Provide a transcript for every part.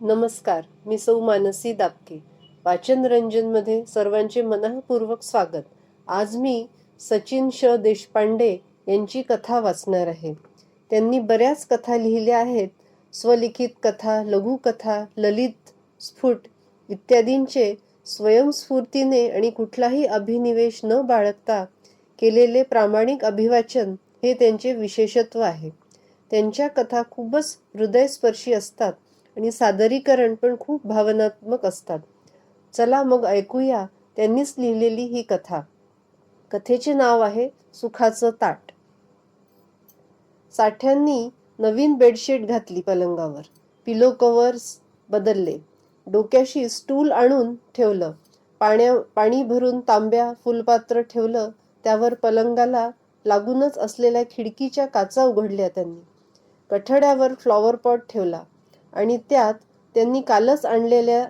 नमस्कार मी सौ मानसी दापके. वाचनरंजनमध्ये सर्वांचे मनःपूर्वक स्वागत. आज मी सचिन श. देशपांडे यांची कथा वाचणार आहे. त्यांनी बऱ्याच कथा लिहिल्या आहेत. स्वलिखित कथा लघुकथा ललित स्फुट इत्यादींचे स्वयंस्फूर्तीने आणि कुठलाही अभिनिवेश न बाळगता केलेले प्रामाणिक अभिवाचन हे त्यांचे विशेषत्व आहे. त्यांच्या कथा खूपच हृदयस्पर्शी असतात. आणि सादरीकरण पण खूप भावनात्मक असतात. चला मग ऐकूया त्यांनीच लिहिलेली ही कथा. कथेचे नाव आहे सुखाचं ताट. साठ्यांनी नवीन बेडशीट घातली पलंगावर. पिलो कव्हर्स बदलले. डोक्याशी स्टूल आणून ठेवलं. पाण्या पाणी भरून तांब्या फुलपात्र ठेवलं. त्यावर पलंगाला लागूनच असलेल्या खिडकीच्या काचा उघडल्या त्यांनी. कठड्यावर फ्लॉवर पॉट ठेवला. आणि त्यात त्यांनी कालच आणलेल्या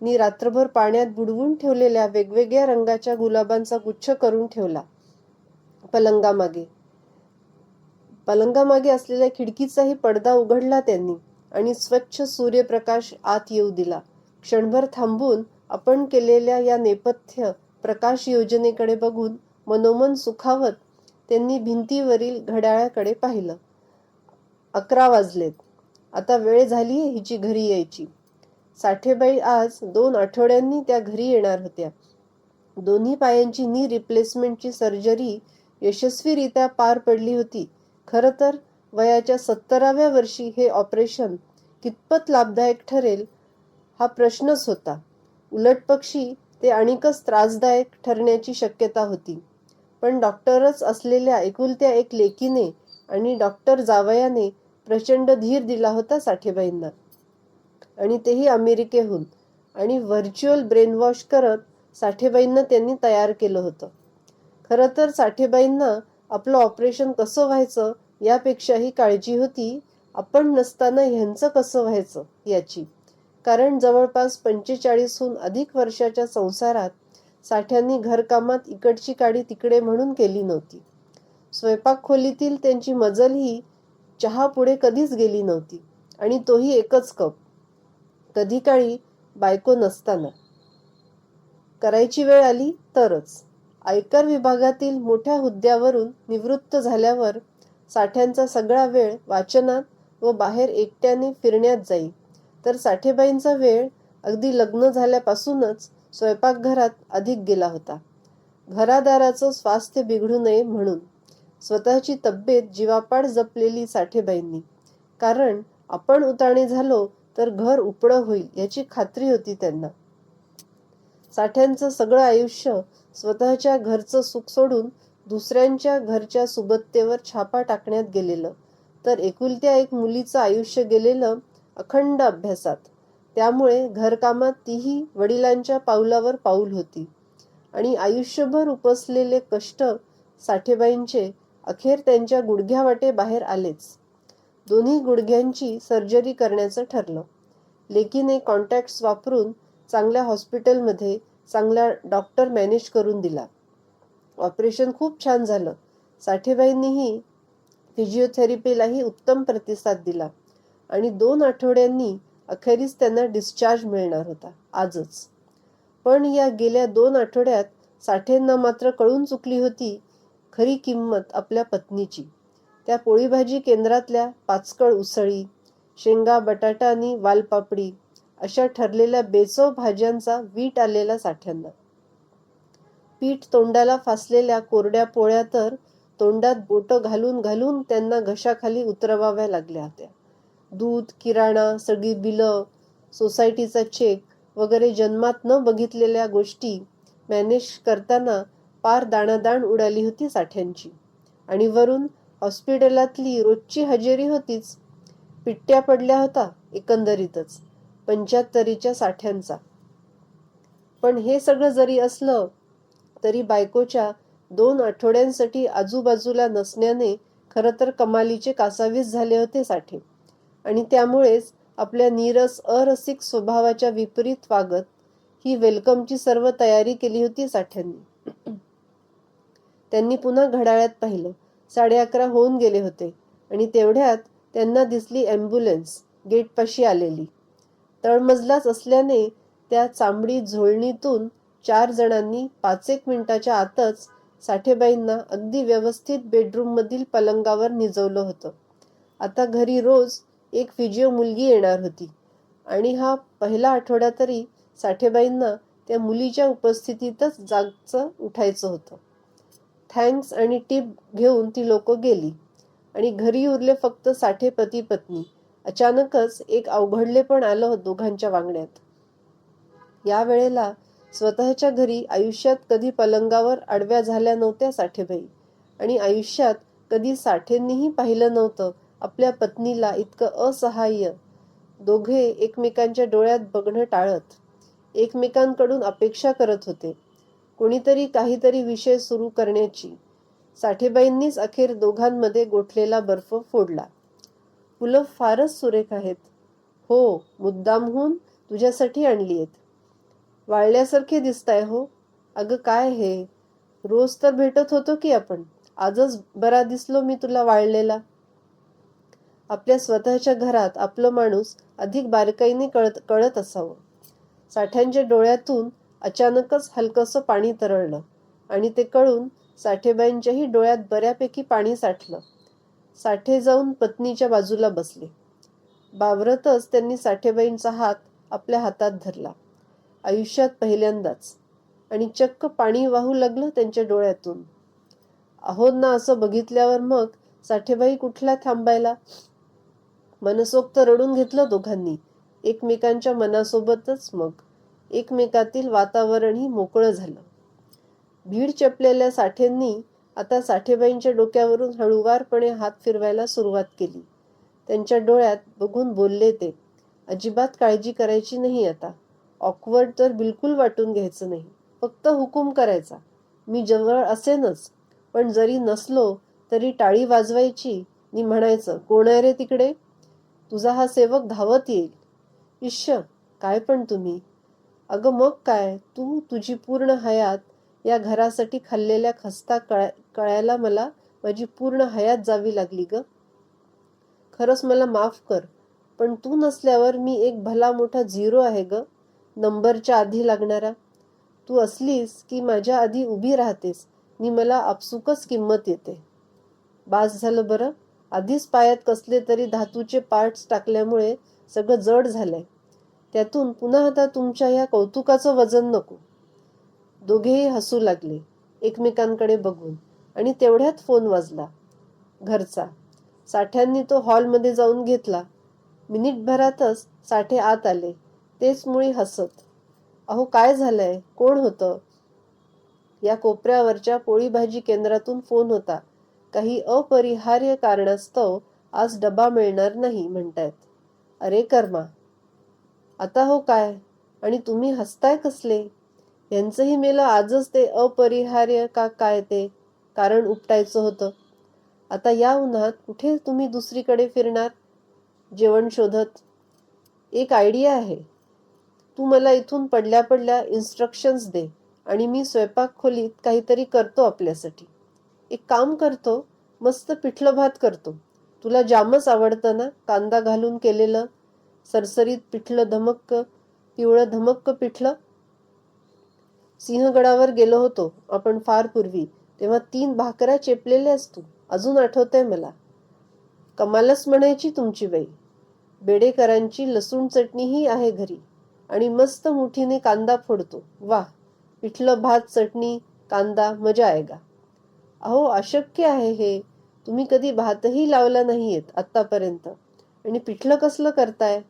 नि रात्रभर पाण्यात बुडवून ठेवलेल्या वेगवेगळ्या रंगाच्या गुलाबांचा गुच्छ करून ठेवला. पलंगामागे. पलंगामागे असलेल्या खिडकीचाही पडदा उघडला त्यांनी आणि स्वच्छ सूर्यप्रकाश आत येऊ दिला. क्षणभर थांबून आपण केलेल्या या नेपथ्य प्रकाश योजनेकडे बघून मनोमन सुखावत त्यांनी भिंतीवरील घड्याळाकडे पाहिलं. अकरा वाजलेत. आता वेळ झाली हिची घरी यायची. साठेबाई आज दोन आठवड्यांनी त्या घरी येणार होत्या. दोन्ही पायांची नी रिप्लेसमेंटची सर्जरी यशस्वीरित्या पार पडली होती. खरं तर वयाच्या सत्तराव्या वर्षी हे ऑपरेशन कितपत लाभदायक ठरेल हा प्रश्नच होता. उलटपक्षी ते आणिकच त्रासदायक ठरण्याची शक्यता होती. पण डॉक्टरच असलेल्या एकुलत्या एक लेकीने आणि डॉक्टर जावयाने प्रचंड धीर दिला होता साठेबाईंना. आणि तेही अमेरिकेहून. आणि व्हर्च्युअल ब्रेनवॉश करत साठेबाईंना त्यांनी तयार केलं होतं. खरं तर साठेबाईंना आपलं ऑपरेशन कसं व्हायचं यापेक्षाही काळजी होती. आपण नसताना ह्यांचं कसं व्हायचं याची. कारण जवळपास पंचेचाळीसहून अधिक वर्षाच्या संसारात साठ्यांनी घरकामात इकडची काडी तिकडे म्हणून केली नव्हती. स्वयंपाक खोलीतील त्यांची मजल ही चहा पुढे कधीच गेली नव्हती. आणि तोही एकच कप. कधी काळी बायको नसताना. करायची वेळ आली तरच. आयकर विभागातील मोठ्या हुद्द्यावरून निवृत्त झाल्यावर साठ्यांचा सगळा वेळ वाचनात व बाहेर एकट्याने फिरण्यात जाई. तर साठेबाईंचा वेळ अगदी लग्न झाल्यापासूनच स्वयंपाकघरात अधिक गेला होता. घरादाराचं स्वास्थ्य बिघडू नये म्हणून. स्वतःची तब्येत जीवापाड जपलेली साठेबाईंनी. कारण आपण उताणे झालो तर घर उपडं होईल याची खात्री होती त्यांना. साठ्यांचं सगळं आयुष्य स्वतःच्या घरचं सुख सोडून दुसऱ्यांच्या घरच्या सुबत्तेवर छापा टाकण्यात गेलेलं. तर एकुलत्या एक मुलीचं आयुष्य गेलेलं अखंड अभ्यासात. त्यामुळे घरकामात तीही वडिलांच्या पावलावर पाऊल होती. आणि आयुष्यभर उपसलेले कष्ट साठेबाईंचे अखेर त्यांच्या गुडघ्यावाटे बाहेर आलेच. दोन्ही गुडघ्यांची सर्जरी करण्याचं ठरलं. लेकीने कॉन्टॅक्ट्स वापरून चांगल्या हॉस्पिटलमध्ये चांगला डॉक्टर मॅनेज करून दिला. ऑपरेशन खूप छान झालं. साठेबाईंनीही फिजिओथेरपीलाही उत्तम प्रतिसाद दिला आणि दोन आठवड्यांनी अखेरीस त्यांना डिस्चार्ज मिळणार होता आजच. पण या गेल्या दोन आठवड्यात साठेंना मात्र कळून चुकली होती खरी किंमत आपल्या पत्नीची. त्या पोळीभाजी केंद्रातल्या पाचकळ उसळी शेंगा बटाटा आणि वालपापडी अशा ठरलेल्या बेचव भाज्यांचा वीट आलेला साठ्यांना. पीठ तोंडाला फासलेल्या कोरड्या पोळ्या तर तोंडात बोटं घालून घालून त्यांना घशाखाली उतरवाव्या लागल्या होत्या. दूध किराणा सगळी बिलं सोसायटीचा चेक वगैरे जन्मात न बघितलेल्या गोष्टी मॅनेज करताना पार दाणादाण उडाली होती साठ्यांची. आणि वरून हॉस्पिटलातली रोजची हजेरी होतीच. पिट्ट्या पडल्या होता एकंदरीतच पंच्याहत्तरीच्या साठ्यांचा. पण हे सगळं जरी असलं तरी बायकोच्या दोन आठवड्यांसाठी आजूबाजूला नसण्याने खरं तर कमालीचे कासावीस झाले होते साठे. आणि त्यामुळेच आपल्या नीरस अरसिक स्वभावाच्या विपरीत वागत ही वेलकमची सर्व तयारी केली होती साठ्यांनी. त्यांनी पुन्हा घड्याळ्यात पाहिलं. साडे अकरा होऊन गेले होते आणि तेवढ्यात त्यांना दिसली ॲम्ब्युलन्स गेटपाशी आलेली. तळमजलाच असल्याने त्या चांबडी झोळणीतून चार जणांनी पाच एक मिनिटाच्या आतच साठेबाईंना अगदी व्यवस्थित बेडरूममधील पलंगावर निजवलं होतं. आता घरी रोज एक फिजिओ मुलगी येणार होती आणि हा पहिला आठवडा तरी साठेबाईंना त्या मुलीच्या उपस्थितीतच जागचं उठायचं होतं. थँक्स आणि टिप घेऊन ती लोक गेली. आणि घरी उरले फक्त साठे पती पत्नी. अचानकच एक अवघडले पण आलं दोघांच्या वागण्यात या वेळेला स्वतःच्या घरी आयुष्यात कधी पलंगावर आडव्या झाल्या नव्हत्या साठेबाई. आणि आयुष्यात कधी साठेंनीही पाहिलं नव्हतं आपल्या पत्नीला इतकं असहाय्य. दोघे एकमेकांच्या डोळ्यात बघणं टाळत. एकमेकांकडून अपेक्षा करत होते. कोणीतरी काहीतरी विषय सुरू करण्याची. साठेबाईंनीच अखेर दोघांमध्ये गोठलेला बर्फ फोडला. फुलं फारच सुरेख आहेत. हो मुद्दामहून तुझ्यासाठी आणली आहेत. वाळल्यासारखे दिसताय हो. अगं काय हे? रोज तर भेटत होतो की आपण? आजच बरा दिसलो मी तुला वाळलेला. आपल्या स्वतःच्या घरात आपलं माणूस अधिक बारकाईने कळत कळत असावं. साठ्यांच्या डोळ्यातून अचानकच हलकंसं पाणी तरळलं आणि ते कळून साठेबाईंच्याही डोळ्यात बऱ्यापैकी पाणी साठलं. साठे जाऊन पत्नीच्या बाजूला बसले. बावरतच त्यांनी साठेबाईंचा हात आपल्या हातात धरला. आयुष्यात पहिल्यांदाच. आणि चक्क पाणी वाहू लागलं त्यांच्या डोळ्यातून. अहोंना असं बघितल्यावर मग साठेबाई कुठला थांबायला? मनसोक्त रडून घेतलं दोघांनी. एकमेकांच्या मनासोबतच मग. एकमेकातील वातावरणही मोकळं झालं. भीड चपलेल्या साठेंनी आता साठेबाईंच्या डोक्यावरून हळुवारपणे हात फिरवायला सुरुवात केली. त्यांच्या डोळ्यात बघून बोलले ते अजिबात काळजी करायची नाही आता. ऑकवर्ड तर बिलकुल वाटून घ्यायचं नाही. फक्त हुकूम करायचा. मी जवळ असेनच. पण जरी नसलो तरी टाळी वाजवायची. नि म्हणायचं कोण आहे रे तिकडे? तुझा हा सेवक धावत येईल. इश्य काय पण तुम्ही. अगं मग काय? तू तुझी पूर्ण हयात या घरासाठी खाल्लेल्या खस्ता कळ कळायला मला माझी पूर्ण हयात जावी लागली ग. खरंच मला माफ कर पण तू नसल्यावर मी एक भला मोठा झिरो आहे ग नंबरच्या आधी लागणारा. तू असलीस की माझ्या आधी उभी राहतेस मी मला आपसुकच किंमत येते. बास झालं बरं? आधीच पायात कसले तरी धातूचे पार्ट्स टाकल्यामुळे सगळं जड झालंय. त्यातून पुन्हा आता तुमच्या या कौतुकाचं वजन नको. दोघेही हसू लागले. एकमेकांकडे बघून. आणि तेवढ्यात फोन वाजला. घरचा. साठ्यांनी तो हॉलमध्ये जाऊन घेतला. मिनिटभरातच साठे आत आले. तेच मुळी हसत. अहो काय झालंय? कोण होतं? या कोपऱ्यावरच्या पोळी भाजी केंद्रातून फोन होता. काही अपरिहार्य कारणास्तव आज डबा मिळणार नाही म्हणतायत. अरे कर्मा! आता हो काय? आणि तुम्ही हसताय कसले? यांचंही मेलं आजच ते अपरिहार्य का काय ते? कारण उपटायचं होतं. आता या उन्हात कुठे तुम्ही दुसरीकडे फिरणार? जेवण शोधत. एक आयडिया आहे. तू मला इथून पडल्या पडल्या इन्स्ट्रक्शन्स दे आणि मी स्वयंपाक खोलीत काहीतरी करतो आपल्यासाठी. एक काम करतो मस्त पिठलं भात करतो. तुला जामच आवडतं ना? कांदा घालून केलेलं सरसरीत पिठलं धमक्क पिवळं धमक्क पिठलं. सिंहगडावर गेलो होतो आपण फार पूर्वी तेव्हा तीन भाकऱ्या चेपलेल्या असतो अजून आठवतंय मला. कमालच म्हणायची तुमची बाई. बेडेकरांची लसूण चटणीही आहे घरी आणि मस्त मुठीने कांदा फोडतो. वा पिठलं भात चटणी कांदा मजा आहे अहो अशक्य आहे हे. तुम्ही कधी भातही लावला नाहीयेत आत्तापर्यंत. आणि पिठलं कसलं करताय?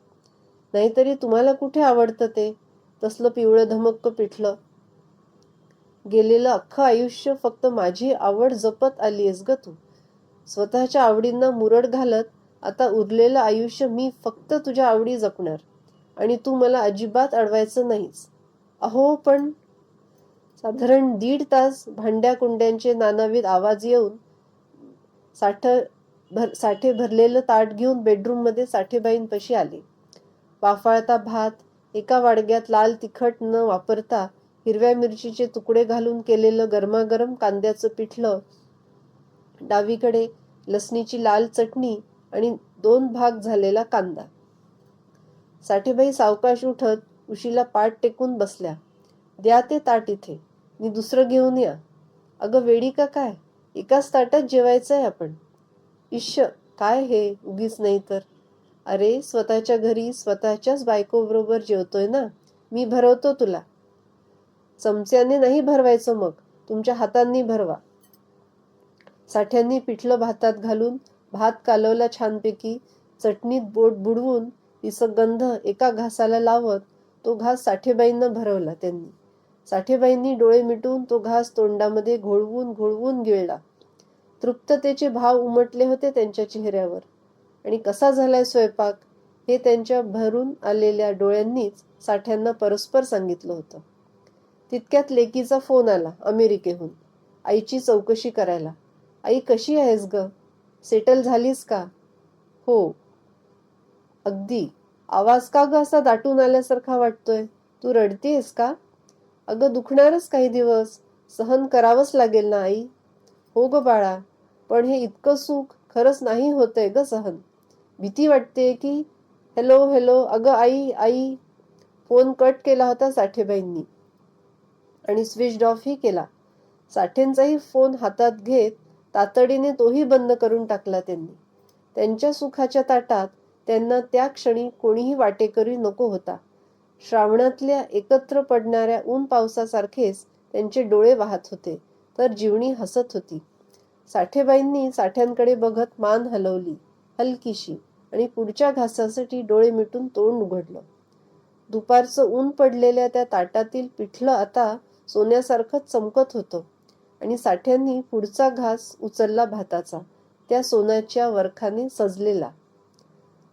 नाहीतरी तुम्हाला कुठे आवडतं ते? तसलं पिवळं धमक्क पिठलं. गेलेलं अख्खं आयुष्य फक्त माझी आवड जपत आली आहेस ग तू. स्वतःच्या आवडींना मुरड घालत आता उरलेलं आयुष्य मी फक्त तुझ्या आवडी जपणार. आणि तू मला अजिबात अडवायचं नाहीस. अहो पण साधारण दीड तास भांड्या कुंड्यांचे नानाविध आवाज येऊन साठ भर साठे भरलेलं ताट घेऊन बेडरूममध्ये साठेबाईंपाशी आले. वाफाळता भात एका वाडग्यात लाल तिखट न वापरता हिरव्या मिरचीचे तुकडे घालून केलेलं गरमागरम कांद्याचं पिठलं डावीकडे लसणीची लाल चटणी आणि दोन भाग झालेला कांदा. साठेबाई सावकाश उठत उशीला पाठ टेकून बसल्या. द्या ते ताट इथे मी दुसरं घेऊन या. अगं वेडी का काय? एकाच ताटात जेवायचंय आपण. इश्य काय हे? उगीच नाही तर. अरे स्वतःच्या घरी स्वतःच्याच बायकोबरोबर जेवतोय ना? मी भरवतो तुला. चमच्याने नाही भरवायचं मग. तुमच्या हातांनी भरवा. साठ्यांनी पिठलं भातात घालून भात कालवला छानपैकी चटणीत बोट बुडवून तिचं गंध एका घासाला लावत तो घास साठेबाईंना भरवला त्यांनी. साठेबाईंनी डोळे मिटून तो घास तोंडामध्ये घोळवून घोळवून गिळला. तृप्ततेचे भाव उमटले होते त्यांच्या चेहऱ्यावर. आणि कसा झालाय स्वयंपाक? हे त्यांच्या भरून आलेल्या डोळ्यांनीच साठ्यांना परस्पर सांगितलं होतं. तितक्यात लेकीचा फोन आला अमेरिकेहून. आईची चौकशी करायला. आई कशी आहेस ग? सेटल झालीस का? हो. अगदी. आवाज का ग असा दाटून आल्यासारखा वाटतोय? तू रडतेस का? अगं दुखणारच काही दिवस. सहन करावंच लागेल ना आई. हो ग बाळा. पण हे इतकं सुख खरंच नाही होतंय ग सहन. भीती वाटते की हॅलो हॅलो अगं आई आई. फोन कट केला होता साठेबाईंनी. आणि स्विच ऑफही केला. साठेंचाही फोन हातात घेत तातडीने तोही बंद करून टाकला त्यांनी. त्यांच्या सुखाच्या ताटात त्यांना त्या क्षणी कोणीही वाटेकरी नको होता. श्रावणातल्या एकत्र पडणाऱ्या ऊन पावसासारखेच त्यांचे डोळे वाहत होते तर जीवणी हसत होती. साठेबाईंनी साठ्यांकडे बघत मान हलवली हलकीशी आणि पुढच्या घासासाठी डोळे मिटून तोंड उघडलं. दुपारचं ऊन पडलेल्या त्या ताटातील पिठलं आता सोन्यासारखं चमकत होतं आणि साठ्यांनी पुढचा घास उचलला भाताचा त्या सोन्याच्या वरखाने सजलेला.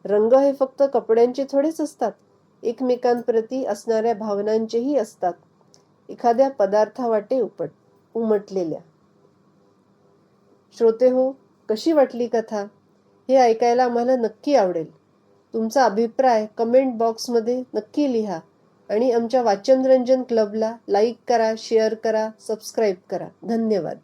रंग हे फक्त कपड्यांचे थोडेच असतात एकमेकांप्रती असणाऱ्या भावनांचेही असतात. एखाद्या पदार्थावाटे उपट उमटलेल्या. श्रोते हो कशी वाटली कथा? हे ऐकायला आम्हाला नक्की आवडेल. तुमचा अभिप्राय कमेंट बॉक्समध्ये नक्की लिहा आणि आमच्या वाचनरंजन क्लबला लाईक करा शेअर करा सबस्क्राईब करा. धन्यवाद.